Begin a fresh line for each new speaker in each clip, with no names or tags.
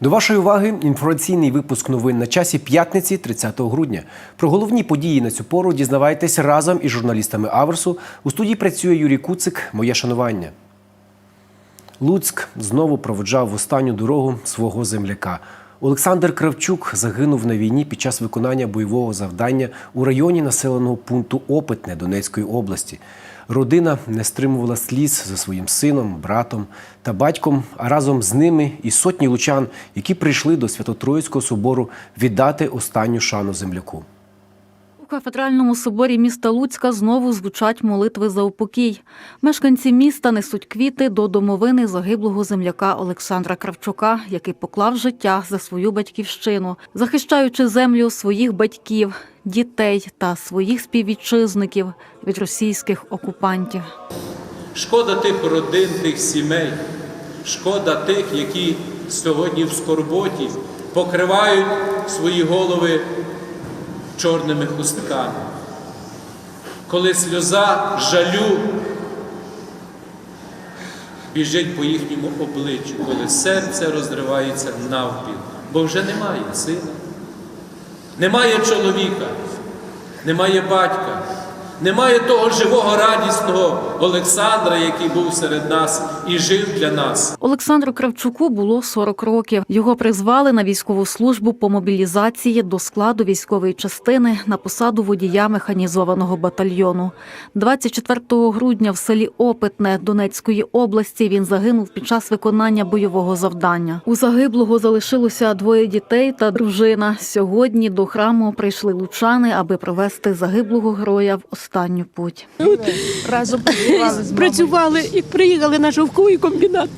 До вашої уваги інформаційний випуск новин на часі п'ятниці 30 грудня. Про головні події на цю пору дізнавайтесь разом із журналістами Аверсу. У студії працює Юрій Куцик. Моє шанування. Луцьк знову проводжав в останню дорогу свого земляка. Олександр Кравчук загинув на війні під час виконання бойового завдання у районі населеного пункту Опитне Донецької області. Родина не стримувала сліз за своїм сином, братом та батьком, а разом з ними і сотні лучан, які прийшли до Свято-Троїцького собору віддати останню шану земляку.
Кафедральному соборі міста Луцька знову звучать молитви за упокій. Мешканці міста несуть квіти до домовини загиблого земляка Олександра Кравчука, який поклав життя за свою батьківщину, захищаючи землю своїх батьків, дітей та своїх співвітчизників від російських окупантів.
Шкода тих родин, тих сімей, шкода тих, які сьогодні в скорботі покривають свої голови чорними хустками. Коли сльоза жалю біжить по їхньому обличчю, коли серце розривається навпіл, бо вже немає сина, немає чоловіка, немає батька, немає того живого радісного Олександра, який був серед нас і жив для нас.
Олександру Кравчуку було 40 років. Його призвали на військову службу по мобілізації до складу військової частини на посаду водія механізованого батальйону. 24 грудня в селі Опитне Донецької області він загинув під час виконання бойового завдання. У загиблого залишилося двоє дітей та дружина. Сьогодні до храму прийшли лучани, аби провести загиблого героя в останню путь.
разом працювали і приїхали на шовковий комбінат.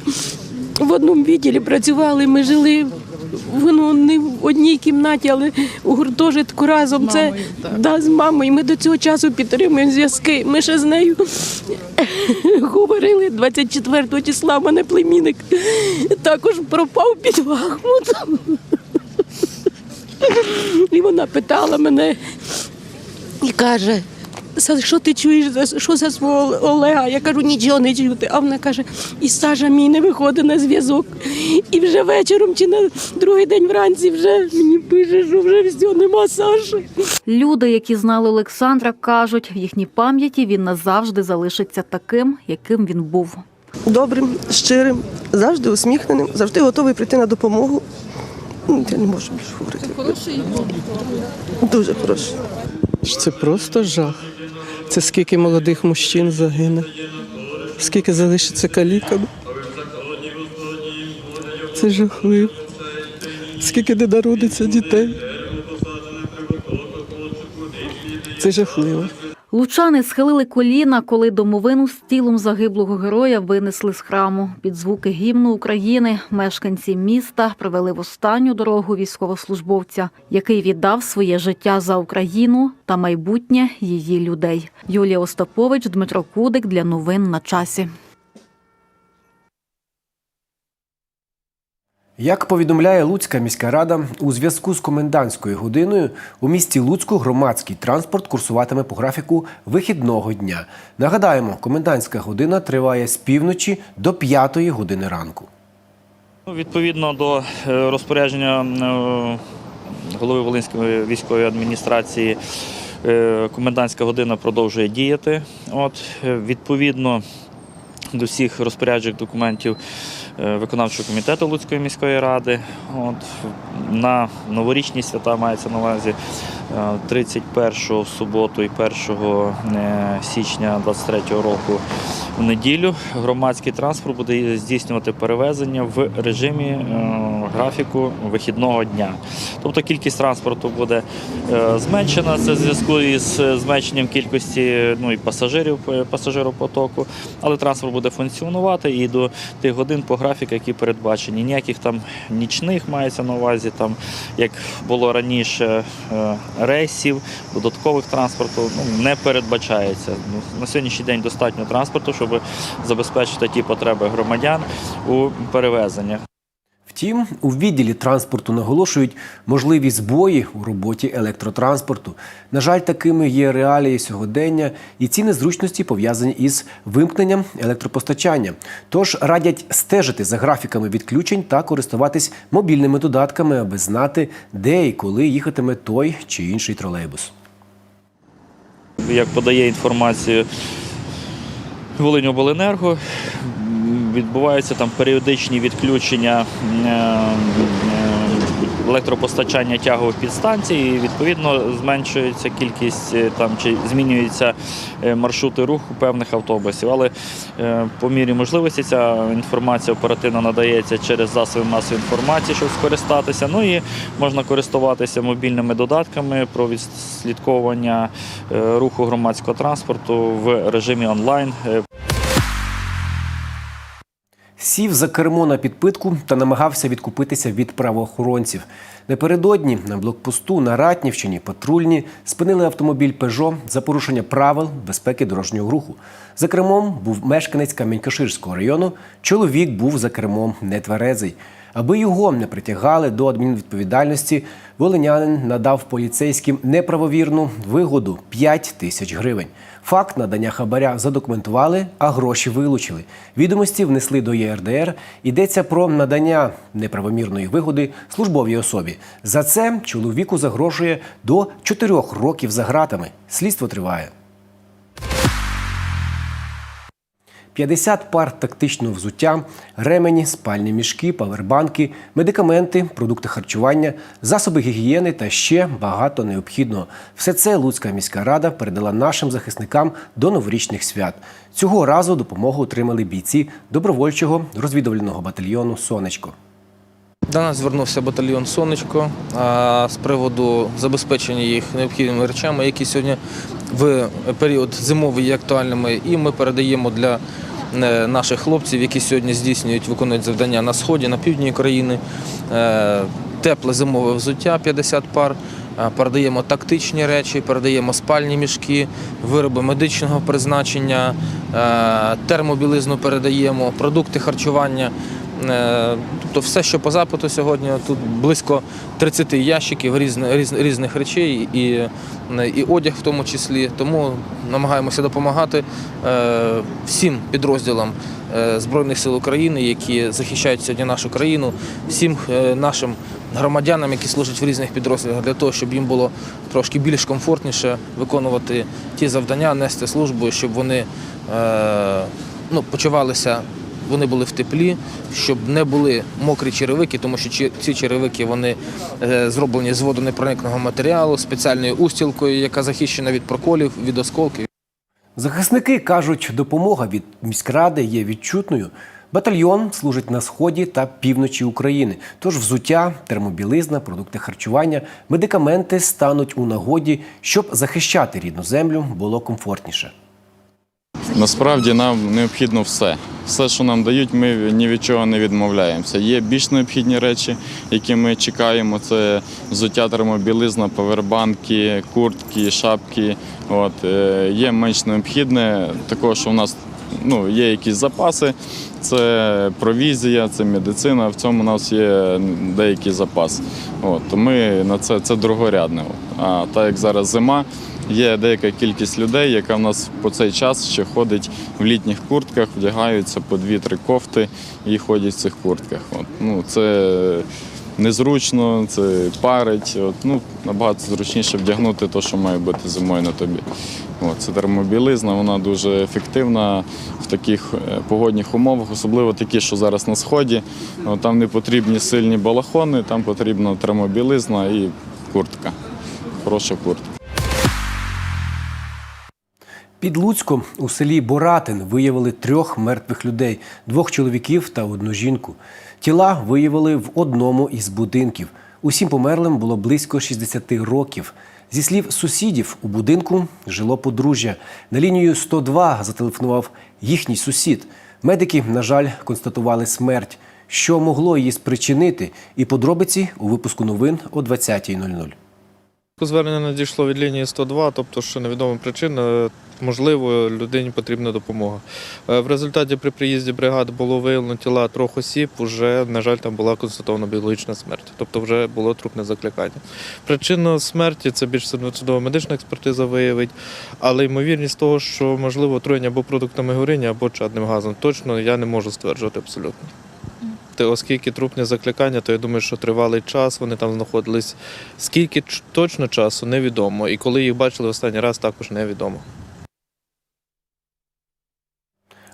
В одному відділі працювали. Ми жили воно не в одній кімнаті, але у гуртожитку разом. Це да, з мамою. Ми до цього часу підтримуємо зв'язки. Ми ще з нею говорили 24 числа. в мене племінник також пропав під Бахмутом. І вона питала мене і каже. «Са- Що ти чуєш? за- Що за свого Олега? Я кажу, нічого не чути. А вона каже, і Сажа мій не виходить на зв'язок. І вже вечором чи на другий день вранці вже мені пише, що вже все, нема Саші.
Люди, які знали Олександра, кажуть, в їхній пам'яті він назавжди залишиться таким, яким він був.
добрим, щирим, завжди усміхненим, завжди готовий прийти на допомогу. Ну, Я не можу більше говорити. Хороший Дуже хороший.
Це просто жах. Це скільки молодих мужчин загине, скільки залишиться каліками. Це жахливо. Скільки не народиться дітей. Це жахливо.
Лучани схилили коліна, коли домовину з тілом загиблого героя винесли з храму. Під звуки гімну України мешканці міста привели в останню дорогу військовослужбовця, який віддав своє життя за Україну та майбутнє її людей. Юлія Остапович, Дмитро Кудик для новин на часі.
Як повідомляє Луцька міська рада, у зв'язку з комендантською годиною у місті Луцьку громадський транспорт курсуватиме по графіку вихідного дня. Нагадаємо, комендантська година триває з півночі до п'ятої години ранку.
Ну, Відповідно до е, розпорядження е, голови Волинської військової адміністрації, е, комендантська година продовжує діяти. От, відповідно до всіх розпоряджень документів е, виконавчого комітету Луцької міської ради. От, на новорічні свята мається на увазі е, 31 суботу і 1 е, січня 23 року в неділю громадський транспорт буде здійснювати перевезення в режимі е, графіку вихідного дня. Тобто кількість транспорту буде е, зменшена. Це в зв'язку із е, зменшенням кількості ну, і пасажирів пасажиропотоку, але транспорт буде функціонувати і до тих годин по графіку, які передбачені. Ніяких там нічних мається на увазі, там як було раніше рейсів, додаткових транспорту ну, не передбачається. Ну, на сьогоднішній день достатньо транспорту, щоб забезпечити ті потреби громадян у перевезеннях.
Втім, у відділі транспорту наголошують можливі збої у роботі електротранспорту. На жаль, такими є реалії сьогодення, і ці незручності пов'язані із вимкненням електропостачання. Тож радять стежити за графіками відключень та користуватись мобільними додатками, аби знати, де і коли їхатиме той чи інший тролейбус.
Як подає інформацію Волиньобленерго, відбуваються там періодичні відключення е, електропостачання тягових підстанцій, і відповідно зменшується кількість е, там чи змінюються е, маршрути руху певних автобусів. Але е, по мірі можливості ця інформація оперативно надається через засоби масової інформації, щоб скористатися. Ну і можна користуватися мобільними додатками про відслідковування руху громадського транспорту в режимі онлайн.
Сів за кермо на підпитку та намагався відкупитися від правоохоронців. Напередодні на блокпосту на Ратнівщині патрульні спинили автомобіль Пежо за порушення правил безпеки дорожнього руху. За кермом був мешканець Камінь-Каширського району. Чоловік був за кермом нетверезий. Аби його не притягали до адмінвідповідальності, волинянин надав поліцейським неправовірну вигоду 5 тисяч гривень. Факт надання хабаря задокументували, а гроші вилучили. Відомості внесли до ЄРДР. Йдеться про надання неправомірної вигоди службовій особі. За це чоловіку загрожує до 4 років за ґратами. Слідство триває. 50 пар тактичного взуття, ремені, спальні мішки, павербанки, медикаменти, продукти харчування, засоби гігієни та ще багато необхідного. Все це Луцька міська рада передала нашим захисникам до новорічних свят. Цього разу допомогу отримали бійці добровольчого розвідувального батальйону Сонечко.
До нас звернувся батальйон Сонечко з приводу забезпечення їх необхідними речами, які сьогодні в період зимовий є актуальними. І ми передаємо для наших хлопців, які сьогодні здійснюють, виконують завдання на сході, на півдні країни. е, Тепле зимове взуття 50 пар. е, Передаємо тактичні речі, передаємо спальні мішки, вироби медичного призначення, е, термобілизну передаємо, продукти харчування. Тобто все, що по запиту сьогодні, тут близько 30 ящиків різних, різних, речей і, і одяг в тому числі. Тому намагаємося допомагати е, всім підрозділам е, Збройних сил України, які захищають сьогодні нашу країну, всім нашим громадянам, які служать в різних підрозділах, для того, щоб їм було трошки більш комфортніше виконувати ті завдання, нести службу, щоб вони ну, почувалися вони були в теплі, щоб не були мокрі черевики, тому що ці черевики вони е, зроблені з водонепроникного матеріалу, спеціальною устілкою, яка захищена від проколів, від осколків.
Захисники кажуть, допомога від міськради є відчутною. Батальйон служить на сході та півночі України. Тож взуття, термобілизна, продукти харчування, медикаменти стануть у нагоді, щоб захищати рідну землю було комфортніше.
Насправді нам необхідно все. Все, що нам дають, ми ні від чого не відмовляємося. Є більш необхідні речі, які ми чекаємо. Це взуття термобілизна, павербанки, куртки, шапки. От. е, Є менш необхідне, також що у нас ну, є якісь запаси. Це провізія, це медицина. В цьому у нас є деякий запас. От, ми на це це другорядне. А так як зараз зима, є деяка кількість людей, яка в нас по цей час ще ходить в літніх куртках, вдягаються по дві-три кофти і ходять в цих куртках. От. Ну, це незручно, це парить. От, ну, набагато зручніше вдягнути те, що має бути зимою на тобі. От, це термобілизна, вона дуже ефективна в таких е, погодних умовах, особливо такі, що зараз на сході. От, там не потрібні сильні балахони, там потрібна термобілизна і куртка. Хороша куртка.
Під Луцьком у селі Боратин виявили трьох мертвих людей: двох чоловіків та одну жінку. Тіла виявили в одному із будинків. Усім померлим було близько 60 років. Зі слів сусідів, у будинку жило подружжя. На лінію 102 зателефонував їхній сусід. Медики, на жаль, констатували смерть. Що могло її спричинити? І подробиці у випуску новин о 20.00.
Звернення надійшло від лінії 102, тобто, що невідома причина
можливо, людині потрібна допомога. Е, В результаті при приїзді бригади було виявлено тіла трьох осіб, вже, на жаль, там була констатована біологічна смерть, тобто вже було трупне закликання. Причину смерті це більш судово медична експертиза виявить, але ймовірність того, що можливо отруєння або продуктами горіння, або чадним газом, точно я не можу стверджувати абсолютно. Те, Оскільки трупне закликання, то я думаю, що тривалий час вони там знаходились. Скільки точно часу, невідомо. І коли їх бачили останній раз, також невідомо.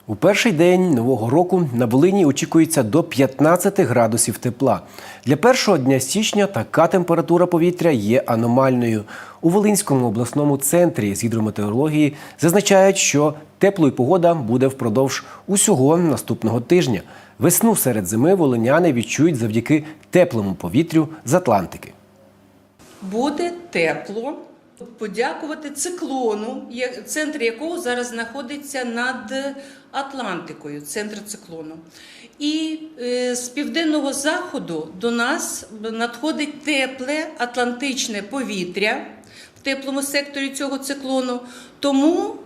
У перший день нового року на Волині очікується до 15 градусів тепла. Для першого дня січня така температура повітря є аномальною. У Волинському обласному центрі з гідрометеорології зазначають, що теплою погода буде впродовж усього наступного тижня. Весну серед зими волиняни відчують завдяки теплому повітрю з Атлантики.
буде тепло. Подякувати циклону, центр якого зараз знаходиться над Атлантикою, центр циклону. І е, з південного заходу до нас надходить тепле атлантичне повітря в теплому секторі цього циклону. Тому,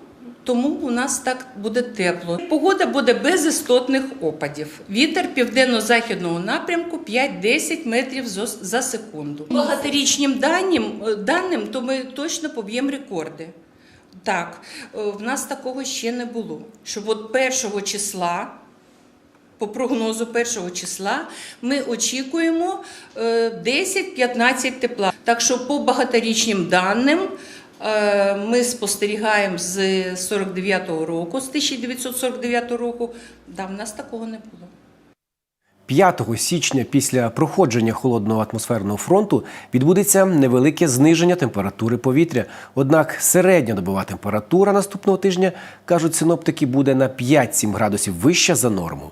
тому у нас так буде тепло. Погода буде без істотних опадів. Вітер південно-західного напрямку 5-10 метрів за секунду. Багаторічним даним, е, даним, то ми точно поб'ємо рекорди. Так, е, в нас такого ще не було. Щоб от першого числа по прогнозу першого числа ми очікуємо е, 10-15 тепла. Так що по багаторічним даним е, ми спостерігаємо з 49-го року, з 1949 року. Да, в нас такого не було.
5 січня після проходження холодного атмосферного фронту відбудеться невелике зниження температури повітря. Однак середня добова температура наступного тижня, кажуть синоптики, буде на 5-7 градусів вища за норму.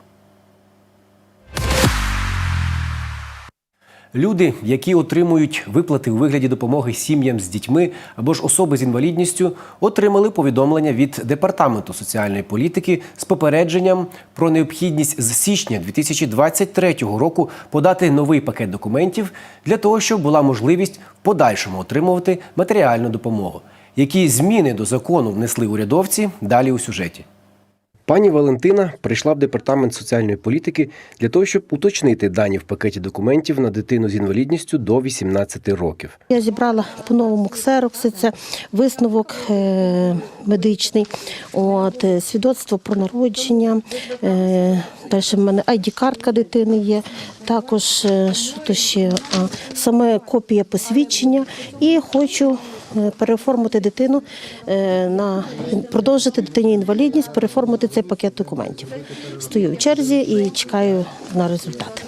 Люди, які отримують виплати у вигляді допомоги сім'ям з дітьми або ж особи з інвалідністю, отримали повідомлення від департаменту соціальної політики з попередженням про необхідність з січня 2023 року подати новий пакет документів для того, щоб була можливість в подальшому отримувати матеріальну допомогу. Які зміни до закону внесли урядовці далі у сюжеті. Пані Валентина прийшла в департамент соціальної політики для того, щоб уточнити дані в пакеті документів на дитину з інвалідністю до 18 років.
Я зібрала по-новому ксерокси, це висновок е, медичний, от, е, свідоцтво про народження. Е, далі в мене ID-картка дитини є, також е, що то ще, саме копія посвідчення. І хочу е, переоформити дитину е, на продовжити дитині інвалідність, переоформити цей пакет документів. Стою в черзі і чекаю на результати.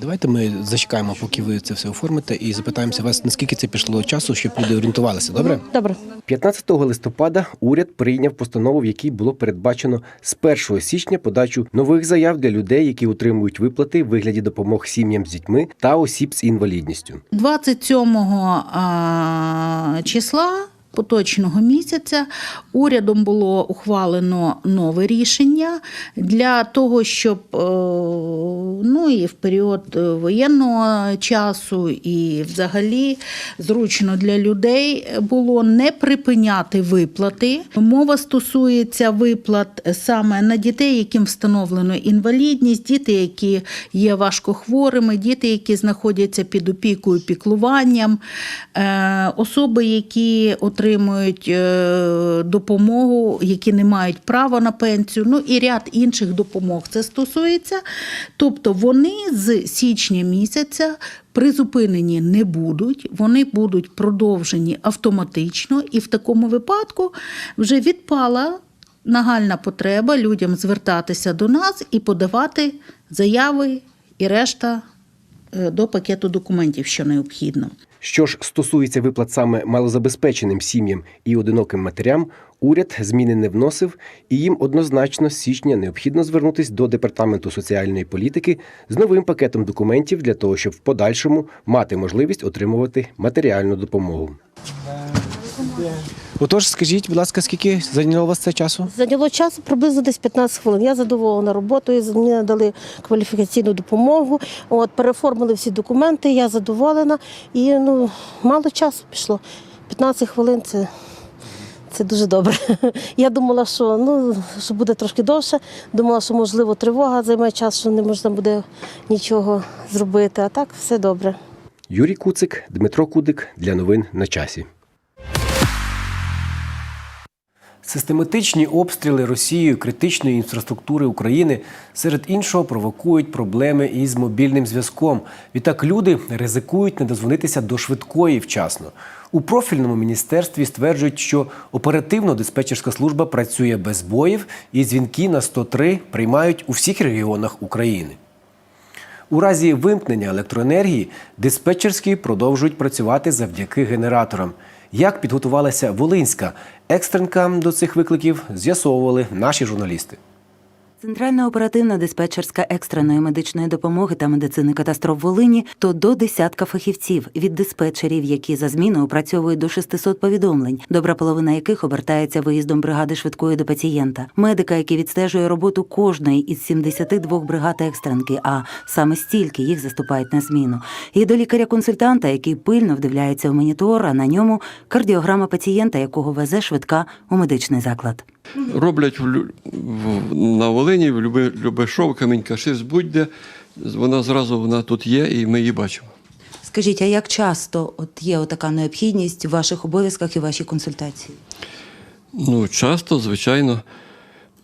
Давайте ми зачекаємо, поки ви це все оформите, і запитаємося вас, наскільки це пішло часу, щоб люди орієнтувалися. Добре?
Добре.
15 листопада уряд прийняв постанову, в якій було передбачено з 1 січня подачу нових заяв для людей, які отримують виплати в вигляді допомог сім'ям з дітьми та осіб з інвалідністю.
27 а, числа поточного місяця урядом було ухвалено нове рішення для того, щоб е, ну і в період воєнного часу, і взагалі зручно для людей було не припиняти виплати. Мова стосується виплат саме на дітей, яким встановлено інвалідність, діти, які є важкохворими, діти, які знаходяться під опікою, піклуванням, е, особи, які отримують е, допомогу, які не мають права на пенсію, ну і ряд інших допомог це стосується. Тобто вони з січня місяця призупинені не будуть, вони будуть продовжені автоматично, і в такому випадку вже відпала нагальна потреба людям звертатися до нас і подавати заяви і решта е, до пакету документів, що необхідно.
Що ж стосується виплат саме малозабезпеченим сім'ям і одиноким матерям, уряд зміни не вносив, і їм однозначно з січня необхідно звернутися до департаменту соціальної політики з новим пакетом документів для того, щоб в подальшому мати можливість отримувати матеріальну допомогу. Отож, скажіть, будь ласка, скільки зайняло у вас це часу?
Зайняло часу приблизно десь 15 хвилин. Я задоволена роботою, мені надали кваліфікаційну допомогу, от, переформили всі документи, я задоволена. І ну, мало часу пішло. 15 хвилин це, Це дуже добре. Я думала, що ну що буде трошки довше. Думала, що можливо тривога займе час, що не можна буде нічого зробити. А так все добре.
Юрій Куцик, Дмитро Кудик для новин на часі. Систематичні обстріли Росією критичної інфраструктури України серед іншого провокують проблеми із мобільним зв'язком. Відтак люди ризикують не дозвонитися до швидкої вчасно. У профільному міністерстві стверджують, що оперативно-диспетчерська служба працює без боїв і дзвінки на 103 приймають у всіх регіонах України. У разі вимкнення електроенергії диспетчерські продовжують працювати завдяки генераторам. Як підготувалася Волинська екстренка до цих викликів, з'ясовували наші журналісти.
Центральна оперативна диспетчерська екстреної медичної допомоги та медицини катастроф Волині то до десятка фахівців від диспетчерів, які за зміну опрацьовують до 600 повідомлень, добра половина яких обертається виїздом бригади швидкої до пацієнта, медика, який відстежує роботу кожної із 72 бригад екстренки, а саме стільки їх заступають на зміну, і до лікаря-консультанта, який пильно вдивляється в монітор, а на ньому кардіограма пацієнта, якого везе швидка у медичний заклад.
Роблять на Волині, в Люби, Любешов, Камінь-Кашиць, будь-де. Вона зразу вона тут є і ми її бачимо.
Скажіть, а як часто от є така необхідність в ваших обов'язках і вашій консультації?
Ну, часто, звичайно,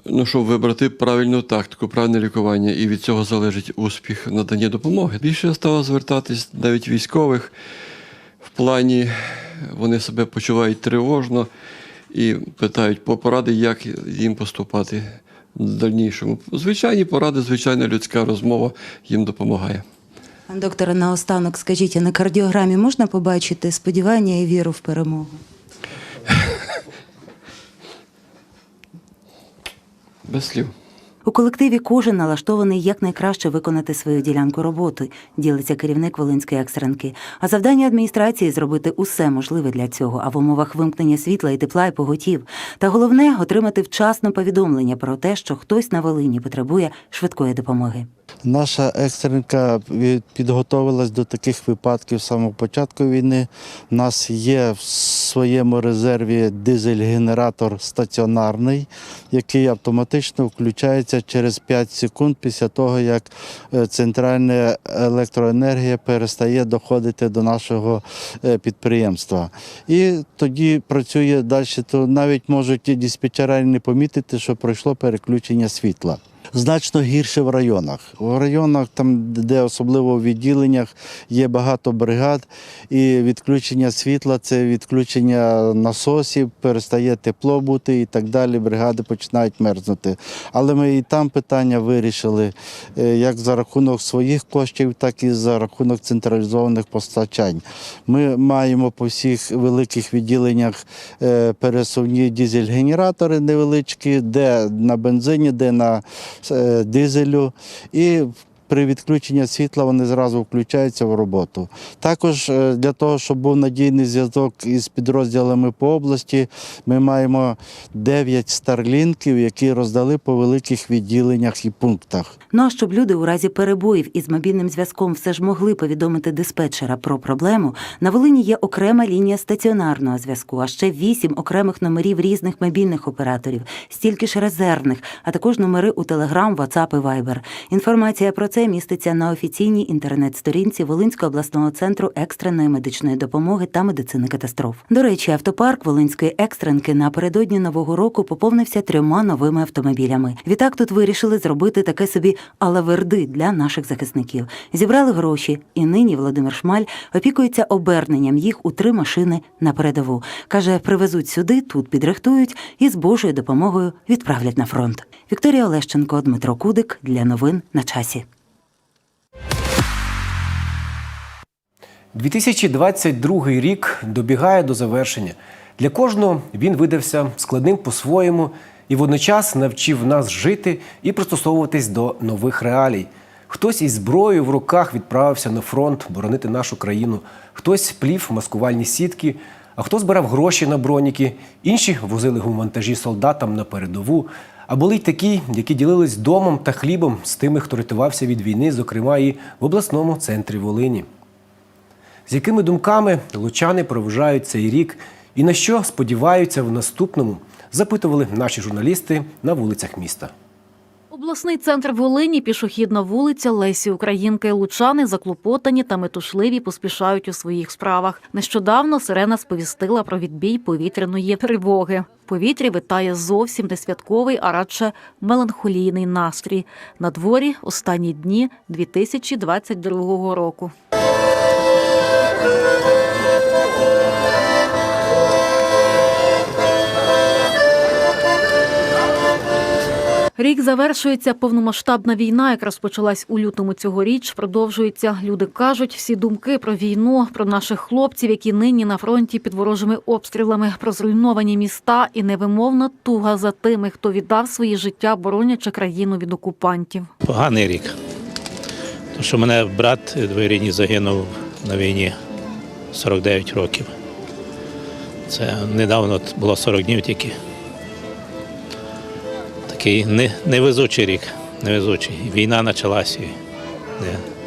ну, щоб вибрати правильну тактику, правильне лікування, і від цього залежить успіх надання допомоги. Більше стало звертатись навіть військових в плані вони себе почувають тривожно і питають по поради, як їм поступати в дальнішому. Звичайні поради, звичайна людська розмова їм допомагає.
Пан доктора, наостанок скажіть, а на кардіограмі можна побачити сподівання і віру в перемогу?
Без слів.
У колективі кожен налаштований якнайкраще виконати свою ділянку роботи, ділиться керівник Волинської екстренки. А завдання адміністрації зробити усе можливе для цього, а в умовах вимкнення світла і тепла і поготів. Та головне отримати вчасно повідомлення про те, що хтось на Волині потребує швидкої допомоги.
Наша екстренка підготовилась до таких випадків з самого початку війни. У нас є в своєму резерві дизель-генератор стаціонарний, який автоматично включається через 5 секунд після того, як е, центральна електроенергія перестає доходити до нашого е, підприємства. І тоді працює далі, то навіть можуть і не помітити, що пройшло переключення світла. Значно гірше в районах. В районах, там, де особливо в відділеннях, є багато бригад, і відключення світла це відключення насосів, перестає тепло бути і так далі. Бригади починають мерзнути. Але ми і там питання вирішили е, як за рахунок своїх коштів, так і за рахунок централізованих постачань. Ми маємо по всіх великих відділеннях е, пересувні дизель-генератори невеличкі, де на бензині, де на дизелю. І при відключенні світла вони зразу включаються в роботу. Також е, для того, щоб був надійний зв'язок із підрозділами по області, ми маємо 9 старлінків, які роздали по великих відділеннях і пунктах.
Ну а щоб люди у разі перебоїв із мобільним зв'язком все ж могли повідомити диспетчера про проблему, на Волині є окрема лінія стаціонарного зв'язку, а ще вісім окремих номерів різних мобільних операторів, стільки ж резервних, а також номери у Telegram, WhatsApp і Viber. Інформація про це міститься на офіційній інтернет-сторінці Волинського обласного центру екстреної медичної допомоги та медицини катастроф. До речі, автопарк Волинської екстренки напередодні нового року поповнився трьома новими автомобілями. Відтак тут вирішили зробити таке собі алаверди для наших захисників. Зібрали гроші, і нині Володимир Шмаль опікується оберненням їх у три машини на передову. каже, привезуть сюди, тут підрихтують і з Божою допомогою відправлять на фронт. Вікторія Олещенко, Дмитро Кудик для новин на часі.
2022 рік добігає до завершення. Для кожного він видався складним по-своєму і водночас навчив нас жити і пристосовуватись до нових реалій. Хтось із зброєю в руках відправився на фронт боронити нашу країну, хтось плів маскувальні сітки, а хто збирав гроші на броніки, інші возили гумвантажі солдатам на передову. А були й такі, які ділились домом та хлібом з тими, хто рятувався від війни, зокрема і в обласному центрі Волині. З якими думками лучани проважають цей рік І на що сподіваються в наступному, запитували наші журналісти на вулицях міста.
Обласний центр Волині, пішохідна вулиця Лесі Українки. Лучани заклопотані та метушливі поспішають у своїх справах. Нещодавно сирена сповістила про відбій повітряної тривоги. В повітрі витає зовсім не святковий, а радше меланхолійний настрій. На дворі останні дні 2022 року. Рік завершується повномасштабна війна, яка розпочалась у лютому цьогоріч. Продовжується. Люди кажуть, всі думки про війну, про наших хлопців, які нині на фронті під ворожими обстрілами, про зруйновані міста і невимовна туга за тими, хто віддав свої життя, боронячи країну від окупантів.
Поганий рік. Тому що мене брат двоюрідний загинув на війні 49 років. Це недавно було 40 днів тільки. Такий невезучий рік. Невезучий. Війна почалася не,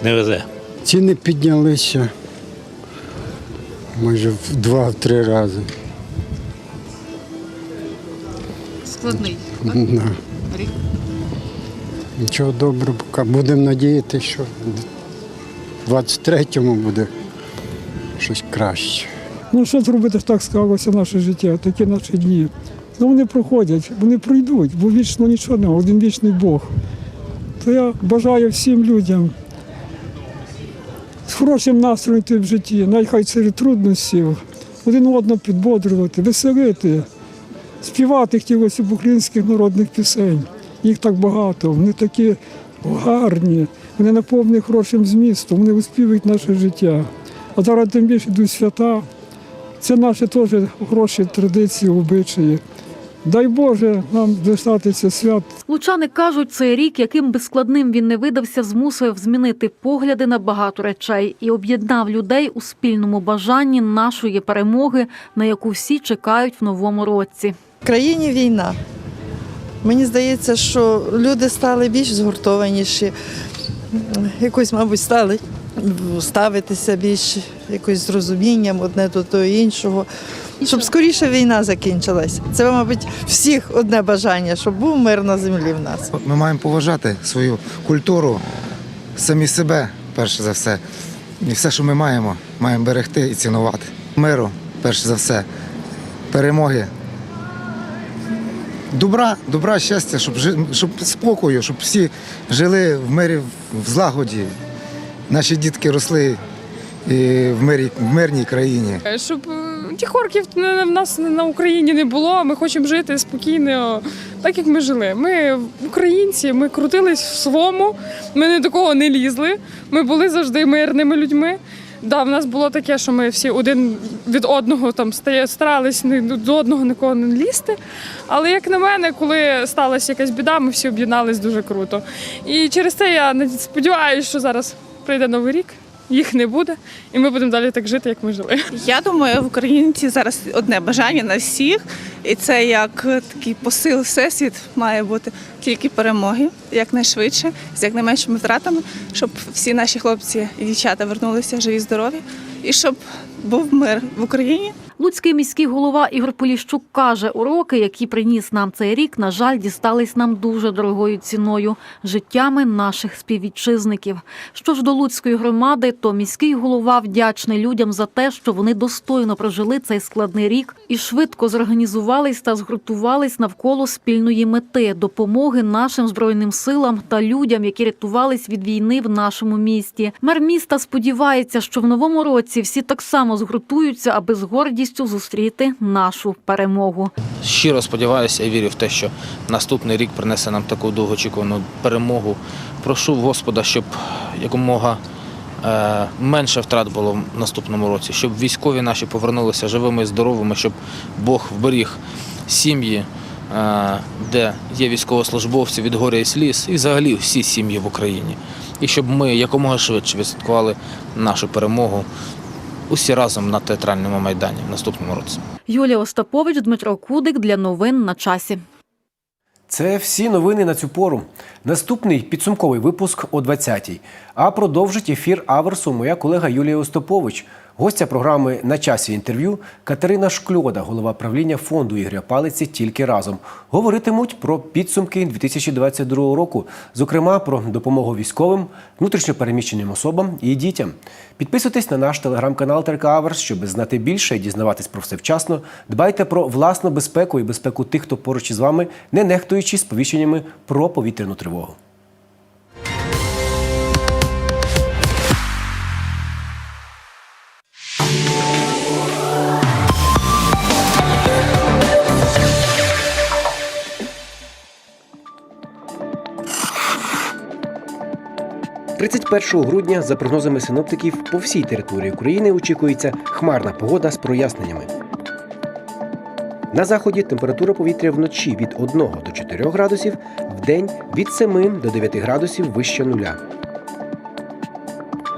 не везе.
Ціни піднялися майже в два-три рази.
Складний
Да.
рік.
Нічого доброго, будемо надіятися, що в 23-му буде щось краще.
Ну що зробити, так склалося наше життя, такі наші дні. Ну вони проходять, вони пройдуть, бо вічно нічого немає, один вічний Бог. То я бажаю всім людям з хорошим настроєм в житті, найхай серед труднощів, один одного підбодрювати, веселити, співати хотілося б українських народних пісень. Їх так багато, вони такі гарні, вони наповнені хорошим змістом, вони виспівують наше життя. А зараз тим більше йдуть свята. Це наші теж хороші традиції, обичаї. Дай Боже нам дістатися свят
Лучани кажуть, цей рік, яким би складним він не видався, змусив змінити погляди на багато речей і об'єднав людей у спільному бажанні нашої перемоги, на яку всі чекають в новому році.
В країні війна. Мені здається, що люди стали більш згуртованіші, якось, мабуть, стали ставитися більш якось з розумінням одне до того іншого, щоб скоріше війна закінчилась. Це, мабуть, всіх одне бажання, щоб був мир на землі в нас.
Ми маємо поважати свою культуру, самі себе, перше за все. І все, що ми маємо, маємо берегти і цінувати. Миру, перше за все, перемоги. Добра, добра, щастя, щоб, щоб спокою, щоб всі жили в мирі, в злагоді. Наші дітки росли в, мирі, в мирній країні.
Щоб е, тих орків в нас на Україні не було. Ми хочемо жити спокійно, так як ми жили. Ми українці, ми крутились в своєму, ми ні до кого не лізли. Ми були завжди мирними людьми. Да, в нас було таке, що ми всі один від одного там старались до одного нікого не лізти. Але як на мене, коли сталася якась біда, ми всі об'єднались дуже круто. І через це я сподіваюся, що зараз прийде новий рік, їх не буде, і ми будемо далі так жити, як ми жили.
Я думаю, в українці зараз одне бажання на всіх, і це як такий посил всесвіт має бути тільки перемоги якнайшвидше, з якнайменшими втратами, щоб всі наші хлопці і дівчата вернулися живі, здорові, і щоб був мир в Україні.
Луцький міський голова Ігор Поліщук каже, уроки, які приніс нам цей рік, на жаль, дістались нам дуже дорогою ціною життями наших співвітчизників. Що ж до Луцької громади, то міський голова вдячний людям за те, що вони достойно прожили цей складний рік і швидко зорганізувались та згуртувались навколо спільної мети допомоги нашим збройним силам та людям, які рятувались від війни в нашому місті. Мер міста сподівається, що в новому році всі так само згуртуються, аби з гордістю зустріти нашу перемогу.
Щиро сподіваюся і вірю в те, що наступний рік принесе нам таку довгоочікувану перемогу. Прошу Господа, щоб якомога е, менше втрат було в наступному році, щоб військові наші повернулися живими і здоровими, щоб Бог вберіг сім'ї, е, де є військовослужбовці від горя і сліз, і взагалі всі сім'ї в Україні. І щоб ми якомога швидше відсвяткували нашу перемогу усі разом на театральному майдані в наступному році.
Юлія Остапович, Дмитро Кудик для новин на часі.
Це всі новини на цю пору. Наступний підсумковий випуск о 20-й. А продовжить ефір Аверсу моя колега Юлія Остапович. Гостя програми на часі інтерв'ю Катерина Шкльода, голова правління фонду Ігоря Палиці тільки разом. Говоритимуть про підсумки 2022 року, зокрема про допомогу військовим, внутрішньопереміщеним особам і дітям. Підписуйтесь на наш телеграм-канал Терка Аверс, щоб знати більше і дізнаватись про все вчасно. Дбайте про власну безпеку і безпеку тих, хто поруч із вами, не нехтуючи сповіщеннями про повітряну тривогу. – 31 грудня, за прогнозами синоптиків, по всій території України очікується хмарна погода з проясненнями. На заході температура повітря вночі від 1 до 4 градусів, вдень від 7 до 9 градусів вище нуля.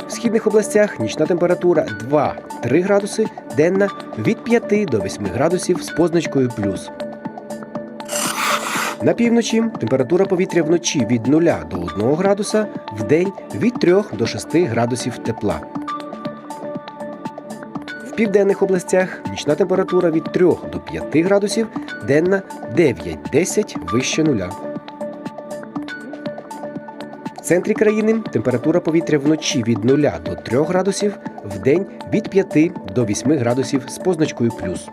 В східних областях нічна температура 2-3 градуси, денна від 5 до 8 градусів з позначкою плюс. На півночі температура повітря вночі від 0 до 1 градуса, вдень від 3 до 6 градусів тепла. В південних областях нічна температура від 3 до 5 градусів, денна 9-10 вище нуля. В центрі країни температура повітря вночі від 0 до 3 градусів, вдень від 5 до 8 градусів з позначкою плюс.